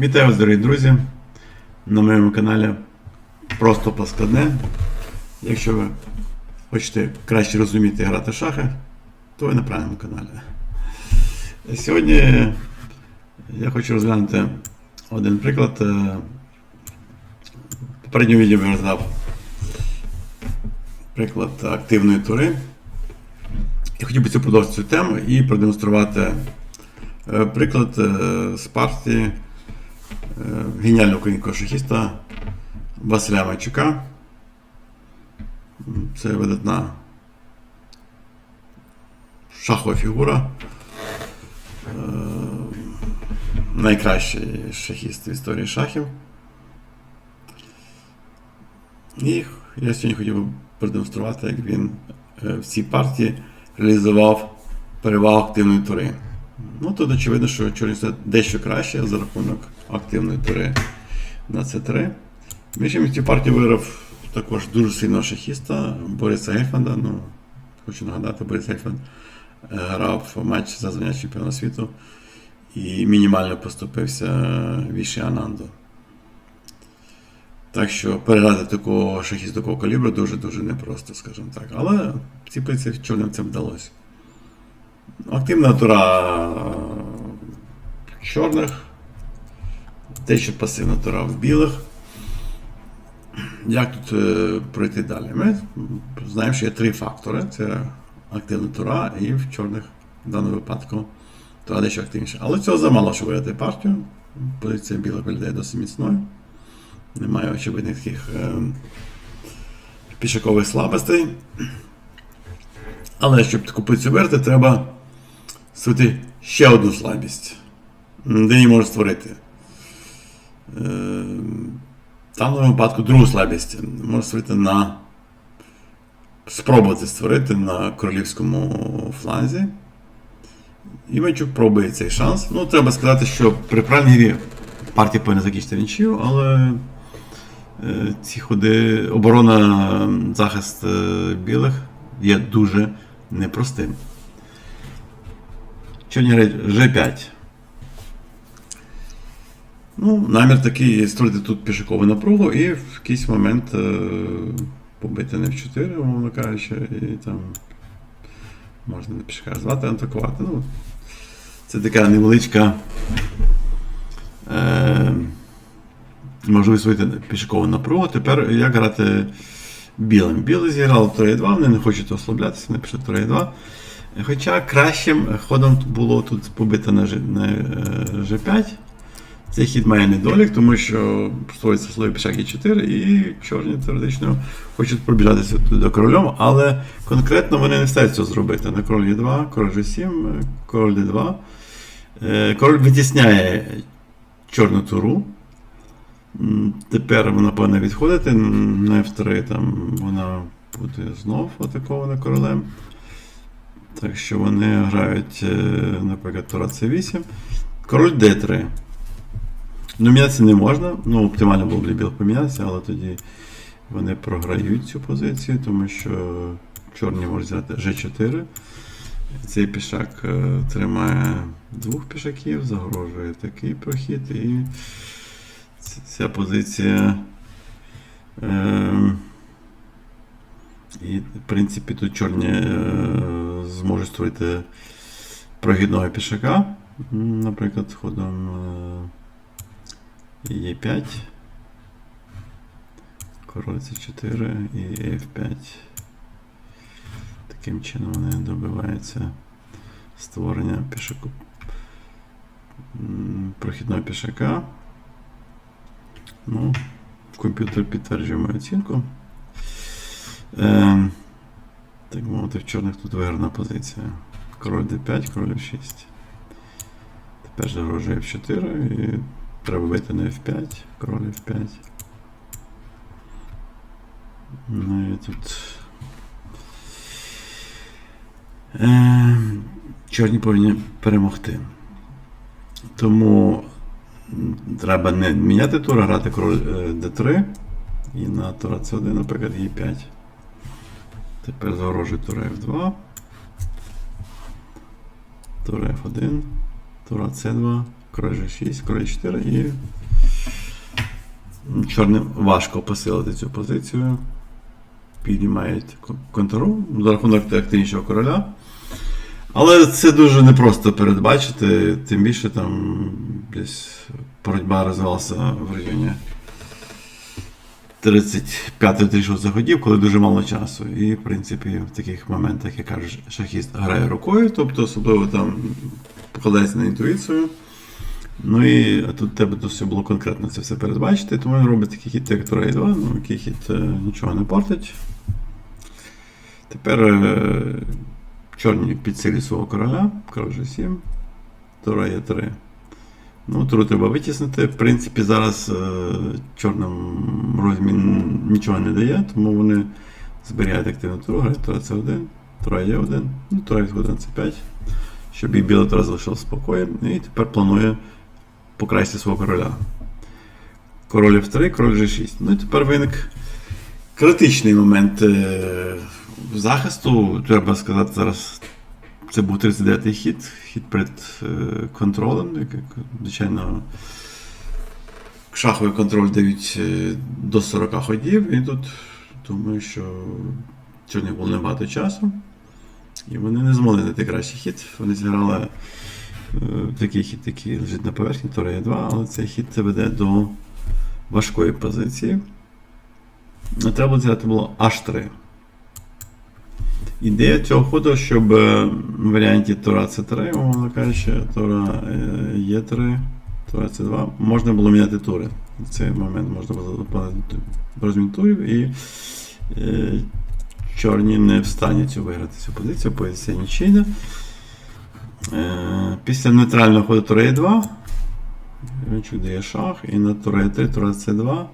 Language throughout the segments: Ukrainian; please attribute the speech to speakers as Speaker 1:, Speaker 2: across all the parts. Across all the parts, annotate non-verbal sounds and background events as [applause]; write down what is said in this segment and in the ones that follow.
Speaker 1: Вітаю вас, дорогі друзі, на моєму каналі Просто Поскладне. Якщо ви хочете краще розуміти грати шахи, то ви на правильному каналі. Сьогодні я хочу розглянути один приклад. Е, В попередньому відео я роздав приклад активної тури. Я хотів би продовжити цю тему і продемонструвати е, приклад е, з партії геніального українського шахіста Василя Майчука. Це видатна шахова фігура. Е, Найкращий шахіст в історії шахів. І я сьогодні хотів би продемонструвати, як він е, в цій партії реалізував перевагу активної тури. Ну, тут очевидно, що чорний дещо краще за рахунок активної тури на С3. Між іншим, цю партію виграв також дуже сильного шахіста Бориса Гельфанда. Ну, хочу нагадати, Борис Гельфанд е, грав матч за звання чемпіона світу і мінімально поступився Віші Ананду. Так що переграти такого шахіста такого калібру дуже-дуже непросто, скажімо так. Але в цій позиції чорним це вдалося. Активна тура чорних, дещо пасивна тура в білих. Як тут е, пройти далі? Ми знаємо, що є три фактори: це активна тура і в чорних в даному випадку тура дещо активніша. Але цього замало, щоб виграти партію. Позиція білих виглядає досить міцною. Немає очевидних таких е, пішакових слабостей. Але щоб таку позицію виграти, треба створити ще одну слабість, де її може створити. Е, в даному випадку другу слабість може створити на. Спробувати створити на королівському фланзі. І Мельчук пробує цей шанс. Ну, треба сказати, що при правильній грі партія повинна закінчити нічию, але е, ці ходи, оборона, захист е, білих є дуже непростим. Чорні грають G5. Ну, намір такий створити тут пішакову напругу і в якийсь момент е, побити не в 4, умовно кажучи, і там можна не пішака звати, атакувати. Ну, це така невеличка е, можливість вийти пішакову напругу. Тепер як грати білим? Білий зіграли 3-2, вони не хочуть ослаблятися, вони пішли 3-2. Хоча кращим ходом було тут побити на G, на е, G5. Цей хід має недолік, тому що створюється слово пішак і 4, і чорні теоретично хочуть пробіжатися до королем, але конкретно вони не встають цього зробити. На король Е2, король G7, король D2. Е, Король витісняє чорну туру. Тепер вона повинна відходити. На F3 там вона буде знов атакована королем. Так що вони грають, е, наприклад, тура C8. Король D3. Ну, мінятися не можна. Ну, оптимально було б білих помінятися, але тоді вони програють цю позицію, тому що чорні можуть взяти G4. Цей пішак е, тримає двох пішаків, загрожує такий прохід, і ця позиція. Е, і, в принципі, тут чорні е, зможуть створити прогідного пішака, наприклад, ходом. Е, Е5, король С4 і F5. Таким чином вони добиваються створення пішаку прохідного пішака. Ну, комп'ютер підтверджує мою оцінку. Е, так мовити, в чорних тут виграна позиція. Король D5, король F6. Тепер загрожує F4 і Треба вийти на F5, король F5. Ну і тут. Е, чорні повинні перемогти. Тому треба не міняти тур, а грати король е, D3 і на тура C1, наприклад, Е5. Тепер загрожує тура F2. Тура F1, тура C2, король G6, король 4 і чорним важко посилити цю позицію. Піднімають контру за рахунок активнішого короля. Але це дуже непросто передбачити, тим більше там десь боротьба розвивалася в районі 35-36 заходів, коли дуже мало часу. І, в принципі, в таких моментах, як кажуть, шахіст грає рукою, тобто особливо там покладається на інтуїцію. Ну і тут тебе досить було конкретно це все передбачити, тому він робить такий хід, як Тура 2, ну який хід е, нічого не портить. Тепер е, чорні підсилі свого короля, король G7, Тура є 3. Ну, туру треба витіснити. В принципі, зараз е, чорним розмін нічого не дає, тому вони зберігають активну туру, грають Тура С1, Тура є 1, ну, Тура F1 С5, щоб і білий Тура залишив спокоєм, і тепер планує покращити свого короля. Король F3, король G6. Ну і тепер виник критичний момент е, захисту. Треба сказати, зараз це був 39-й хід, хід перед е, контролем. Звичайно, шаховий контроль дають е, до 40 ходів, і тут думаю, що сьогодні було небагато часу. І вони не змогли знайти кращий хід. Вони зіграли такий хід, який лежить на поверхні, Тора є 2, але цей хід це веде до важкої позиції. А Треба взяти було H3. Ідея цього ходу, щоб е, в варіанті Тора С3, умовно кажучи, Тора е, Є3, Тора С2, можна було міняти тури. В цей момент можна було розмін турів і е, чорні не встануть виграти цю позицію, позиція нічийна. Е, після нейтрального ходу Тора Е2. Іванчук дає шах, і на Тура Е3, Тура С2.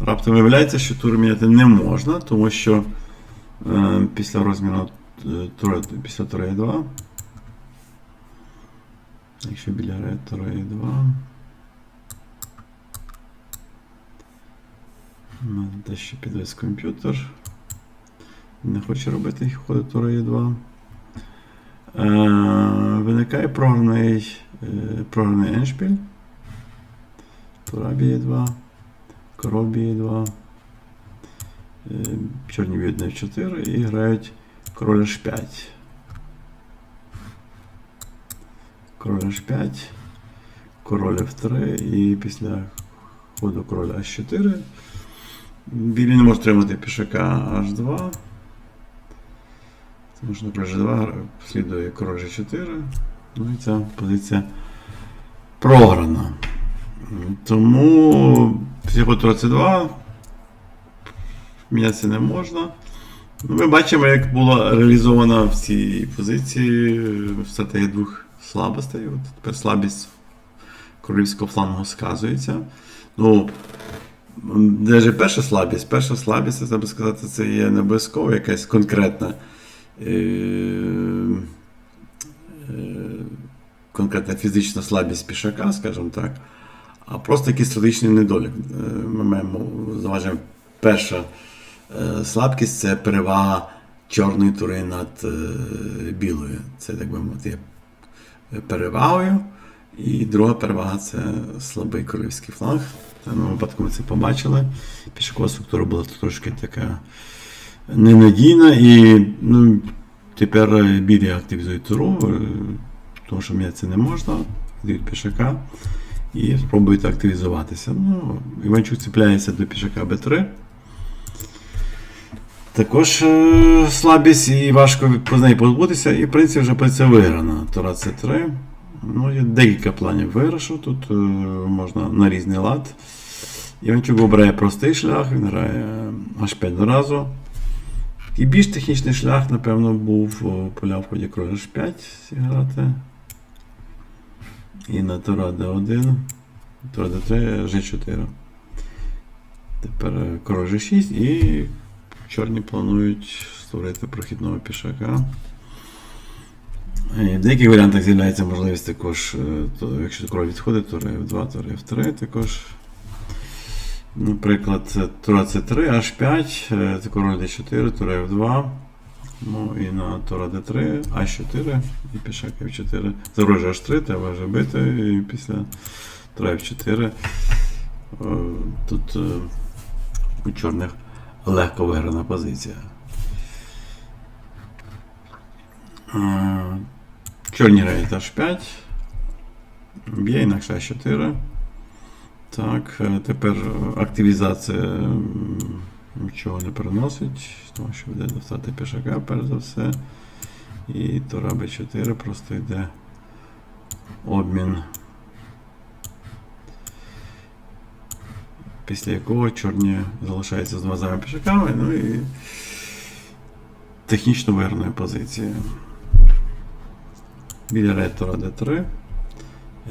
Speaker 1: Раптом виявляється, що тур міняти не можна, тому що е, після розміну е, тура, після Тура Е2. Якщо біля Тура Е2. У мене дещо підвис комп'ютер. Не хоче робити ходи Тура Е2. Е, виникає програний, е, програний еншпіль. Тура б'є 2. Король б'є 2. Е, Чорні б'ють на F4 і грають король H5. Король H5. Король F3 і після ходу короля H4. Білі не може тримати пішака H2. Тому що на король G2 слідує король G4. Ну і ця позиція програна. Тому психотура С2 мінятися не можна. Ну, Ми бачимо, як була реалізована в цій позиції е, стратегія двох слабостей. От тепер слабість королівського флангу сказується. Ну, навіть перша слабість, перша слабість, це треба сказати, це є не обов'язково якась конкретна. Е, е, конкретна фізична слабість пішака, скажімо так, а просто якийсь стратегічний недолік. Е, Ми маємо заважаємо перша слабкість це перевага чорної тури над білою. Це, так би мовити, є перевагою. І друга перевага це слабий королівський фланг. В даному випадку ми це побачили. Пішакова структура була трошки така ненадійна, і ну, тепер е, білі активізують туру, е, тому що мені це не можна, дають пішака і спробують активізуватися. Ну, Іванчук цепляється до пішака Б3. Також е, слабість і важко з неї позбутися, і в принципі вже позиція виграна. Тура С3. Ну, є декілька планів виграшу. Тут е, можна на різний лад. Іванчук обирає простий шлях, він грає H5 одразу. І більш технічний шлях, напевно, був поля в ході кроля H5 зіграти. І на Тура D1. Тура D3, G4. Тепер е, король G6 і чорні планують створити прохідного пішака. І В деяких варіантах з'являється можливість також, е, то, якщо король відходить, то F2, то F3 також. Наприклад, Тура C3, H5, е, це король D4, Тура F2. Ну і на Тора Д3, А4 і пішак F4. Загрожує H3, треба вже бити, і після Тора F4. е, Тут е, у чорних легко виграна позиція. Чорні грають H5. Б'є інакше А4. Так, е, тепер активізація нічого не переносить, тому що буде до втрати пішака, перш за все. І Тора Б4 просто йде обмін. Після якого чорні залишаються з двома зайвими пішаками, ну і технічно виграної позиції. Біля рейд Тора D3,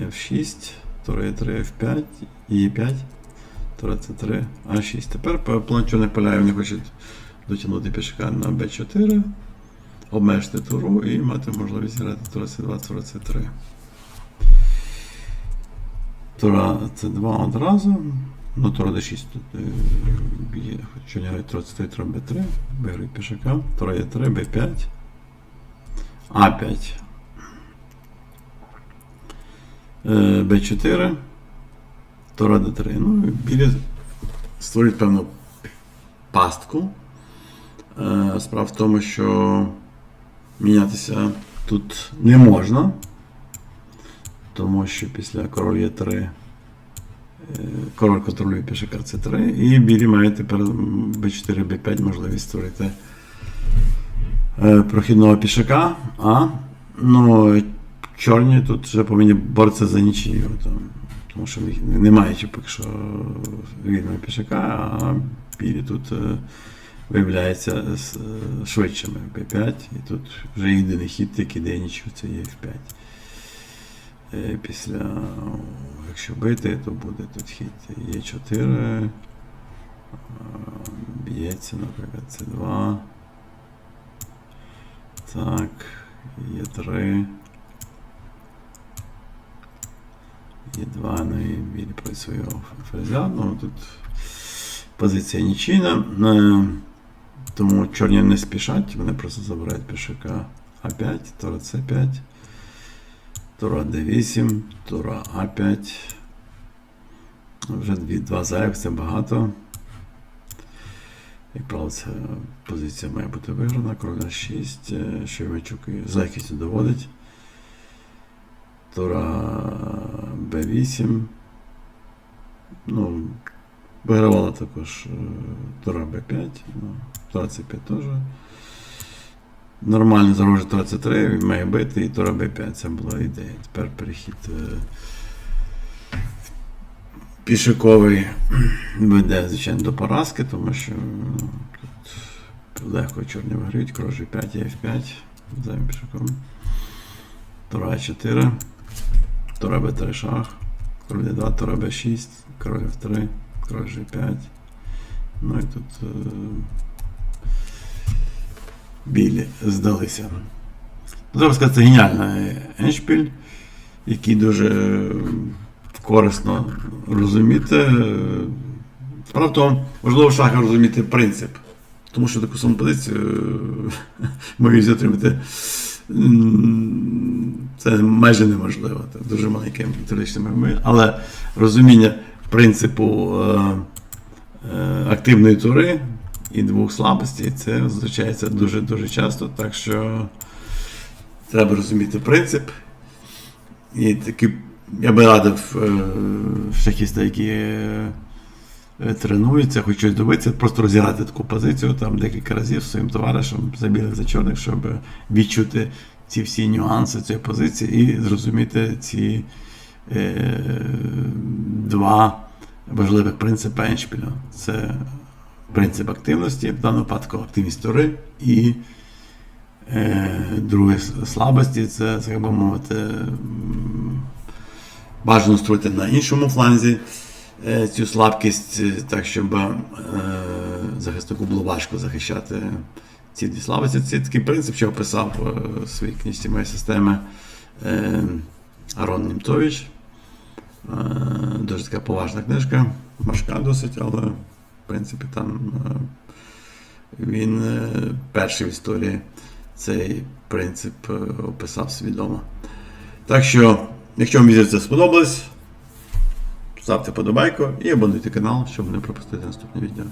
Speaker 1: F6, Тора E3, F5, E5, Тора C3, А6. Тепер план чорних поля вони хочуть дотягнути пішака на B4, обмежити туру і мати можливість грати Тора C2, Тора C3. Тора C2 одразу. Ну, Тора D6 тут е, є. Що не грають Тора C3, Тора B3, виграють пішака, Тора E3, B5, А5. Е, Б4, Тора Д3. Ну, білі створюють певну пастку. Е, Справа в тому, що мінятися тут не можна, тому що після король Е3 е, король контролює пішака С3, і білі мають тепер Б4, Б5 можливість створити прохідного пішака, а ну, чорні тут вже повинні боротися за нічию. Там, тому що в них немає поки що вільного пішака, а білі тут е, виявляється е, швидшими Б5, і тут вже єдиний хід, який дає нічого, це є F5. Е, Після, якщо бити, то буде тут хід Е4, е, б'ється, наприклад, С2. Так, Е3. Є два, ну і білі працює фрезя. Ну, тут позиція нічийна. Е, Тому чорні не спішать, вони просто забирають пішака А5, Тора С5, Тора Д8, Тора А5. Вже два зайвих, це багато. Як правило, ця позиція має бути виграна. Король А6, е, Шевчук з доводить. Тора Б8. Ну, вигравала також е, Тора Б5. Ну, Тора С5 теж. Нормально загрожує Тора С3, має бити і Тора Б5. Це була ідея. Тепер перехід е, пішаковий [clears throat] веде, звичайно, до поразки, тому що ну, тут легко чорні виграють, король G5 і F5 зайвим пішаком. Тора А4. Тора Б3 шах, король Д2, Тора Б6, король F3, король G5. Ну і тут білі здалися. Треба сказати, це геніальний еншпіль, який дуже корисно розуміти. Тому, важливо в шахах розуміти принцип. Тому що таку саму позицію е, можуть затримати це майже неможливо. Це дуже маленьке теоретичне ММІ. Але розуміння принципу е, е, активної тури і двох слабостей це зустрічається дуже-дуже часто. Так що треба розуміти принцип. І таки, я би радив е, шахістам, які тренуються, хочуть щось добитися, просто розіграти таку позицію там декілька разів своїм товаришем за білих за чорних, щоб відчути ці всі нюанси цієї позиції і зрозуміти ці е, два важливих принципи Еншпіля. Це принцип активності, в даному випадку активність тори, і е, друге слабості це, як би мовити, бажано строїти на іншому фланзі е, цю слабкість, е, так щоб е, захиснику було важко захищати ці дві слабості. Це такий принцип, що описав е, в своїй книжці моєї системи е, Арон Німтович. Е, Дуже така поважна книжка, важка досить, але в принципі там е, Він е, перший в історії цей принцип е, описав свідомо. Так що, якщо вам відео це сподобалось, ставте подобайку і абонуйте канал, щоб не пропустити наступне відео.